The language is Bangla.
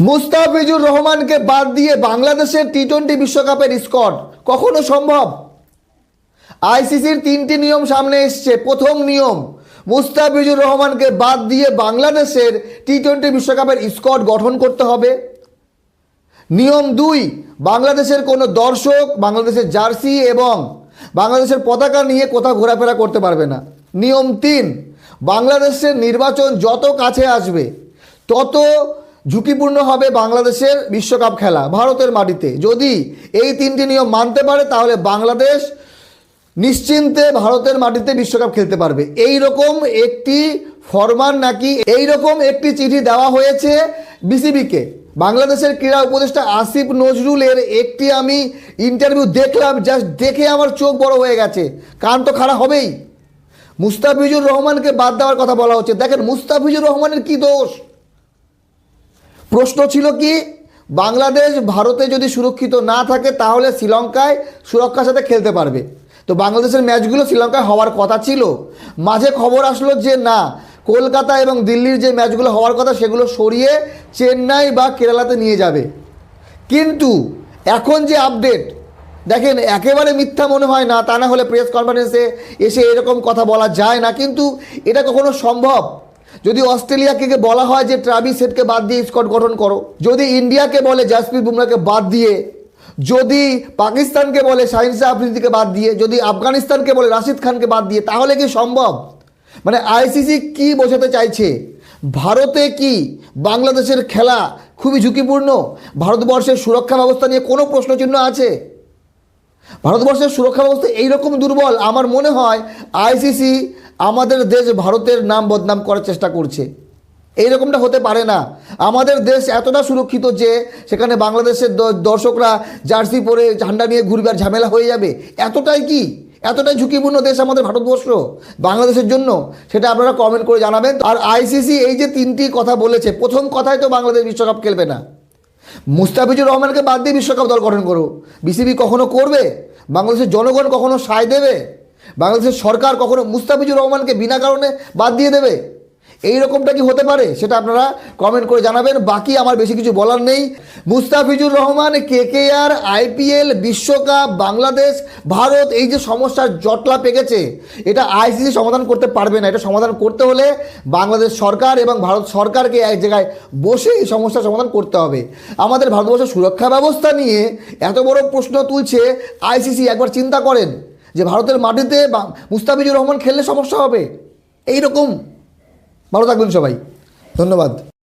মুস্তাফিজুর রহমানকে বাদ দিয়ে বাংলাদেশের টি টোয়েন্টি বিশ্বকাপের স্কট কখনো সম্ভব? আইসিসির তিনটি নিয়ম সামনে এসছে। প্রথম নিয়ম, মুস্তাফিজুর রহমানকে বাদ দিয়ে বাংলাদেশের টি টোয়েন্টি বিশ্বকাপের স্কট গঠন করতে হবে। নিয়ম দুই, বাংলাদেশের কোনো দর্শক বাংলাদেশের জার্সি এবং বাংলাদেশের পতাকা নিয়ে কোথাও ঘোরাফেরা করতে পারবে না। নিয়ম তিন, বাংলাদেশের নির্বাচন যত কাছে আসবে, তত ঝুঁকিপূর্ণ হবে বাংলাদেশের বিশ্বকাপ খেলা ভারতের মাটিতে। যদি এই তিনটি নিয়ম মানতে পারে, তাহলে বাংলাদেশ নিশ্চিন্তে ভারতের মাটিতে বিশ্বকাপ খেলতে পারবে। এই রকম একটি ফরমান নাকি এই রকম একটি চিঠি দেওয়া হয়েছে বিসিবিকে। বাংলাদেশের ক্রীড়া উপদেষ্টা আসিফ নজরুলের একটি আমি ইন্টারভিউ দেখলাম জাস্ট দেখে আমার চোখ বড় হয়ে গেছে। কান তো খারাপ হবেই। মুস্তাফিজুর রহমানকে বাদ দেওয়ার কথা বলা হচ্ছে। দেখেন, মুস্তাফিজুর রহমানের কি দোষ? প্রশ্ন ছিল কি, বাংলাদেশ ভারতে যদি সুরক্ষিত না থাকে, তাহলে শ্রীলঙ্কায় সুরক্ষার সাথে খেলতে পারবে। তো বাংলাদেশের ম্যাচগুলো শ্রীলঙ্কায় হওয়ার কথা ছিল। মাঝে খবর আসলো যে না, কলকাতা এবং দিল্লির যে ম্যাচগুলো হওয়ার কথা, সেগুলো সরিয়ে চেন্নাই বা কেরালাতে নিয়ে যাবে। কিন্তু এখন যে আপডেট, দেখেন, একেবারে মিথ্যা মনে হয় না, তা না হলে প্রেস কনফারেন্সে এসে এরকম কথা বলা যায় না, কিন্তু এটা কখনো সম্ভব? যদি অস্ট্রেলিয়াকে বলা হয় যে ট্রাভিস হেডকে বাদ দিয়ে স্কট গঠন করো, যদি ইন্ডিয়াকে বলে জাসপ্রীত বুমরাকে বাদ দিয়ে, যদি পাকিস্তানকে বলে শাহিন শাহ আফ্রিদিকে বাদ দিয়ে, যদি আফগানিস্তানকে বলে রাশিদ খানকে বাদ দিয়ে, তাহলে কি সম্ভব? মানে আইসিসি কি বোঝাতে চাইছে? ভারতে কি বাংলাদেশের খেলা খুবই ঝুঁকিপূর্ণ? ভারতবর্ষের সুরক্ষা ব্যবস্থা নিয়ে কোনো প্রশ্নচিহ্ন আছে? ভারতবর্ষের সুরক্ষা ব্যবস্থা এইরকম দুর্বল, আমার মনে হয় আইসিসি আমাদের দেশ ভারতের নাম বদনাম করার চেষ্টা করছে। এইরকমটা হতে পারে না। আমাদের দেশ এতটা সুরক্ষিত যে সেখানে বাংলাদেশের দর্শকরা জার্সি পরে ঝান্ডা নিয়ে ঘুরবে আর ঝামেলা হয়ে যাবে। এতটাই কি? এতটাই ঝুঁকিপূর্ণ দেশ আমাদের ভারতবর্ষ, বাংলাদেশের জন্য। সেটা আপনারা কমেন্ট করে জানাবেন। আর আইসিসি এই যে তিনটি কথা বলেছে, প্রথম কথাই তো বাংলাদেশ বিশ্বকাপ খেলবে না। মুস্তাফিজুর রহমানকে বাদ দিয়ে বিশ্বকাপ দল গঠন করো। বিসিবি কখনো করবে? বাংলাদেশের জনগণ কখনো সায় দেবে? বাংলাদেশের সরকার কখনো মুস্তাফিজুর রহমানকে বিনা কারণে বাদ দিয়ে দেবে? এই রকমটা কি হতে পারে? সেটা আপনারা কমেন্ট করে জানাবেন। বাকি আমার বেশি কিছু বলার নেই। মুস্তাফিজুর রহমান কে কে আর আইপিএল, বিশ্বকাপ, বাংলাদেশ, ভারত, এই যে সমস্যার জটলা পেকেছে, এটা আইসিসি সমাধান করতে পারবে না। এটা সমাধান করতে হলে বাংলাদেশ সরকার এবং ভারত সরকারকে এক জায়গায় বসে এই সমস্যার সমাধান করতে হবে। আমাদের ভারতবর্ষের সুরক্ষা ব্যবস্থা নিয়ে এত বড় প্রশ্ন তুলছে আইসিসি। একবার চিন্তা করেন। যে ভারতের মাটিতে মুস্তাফিজুর রহমান খেললে সমস্যা হবে। এই রকম ভালো থাকবেন সবাই। ধন্যবাদ।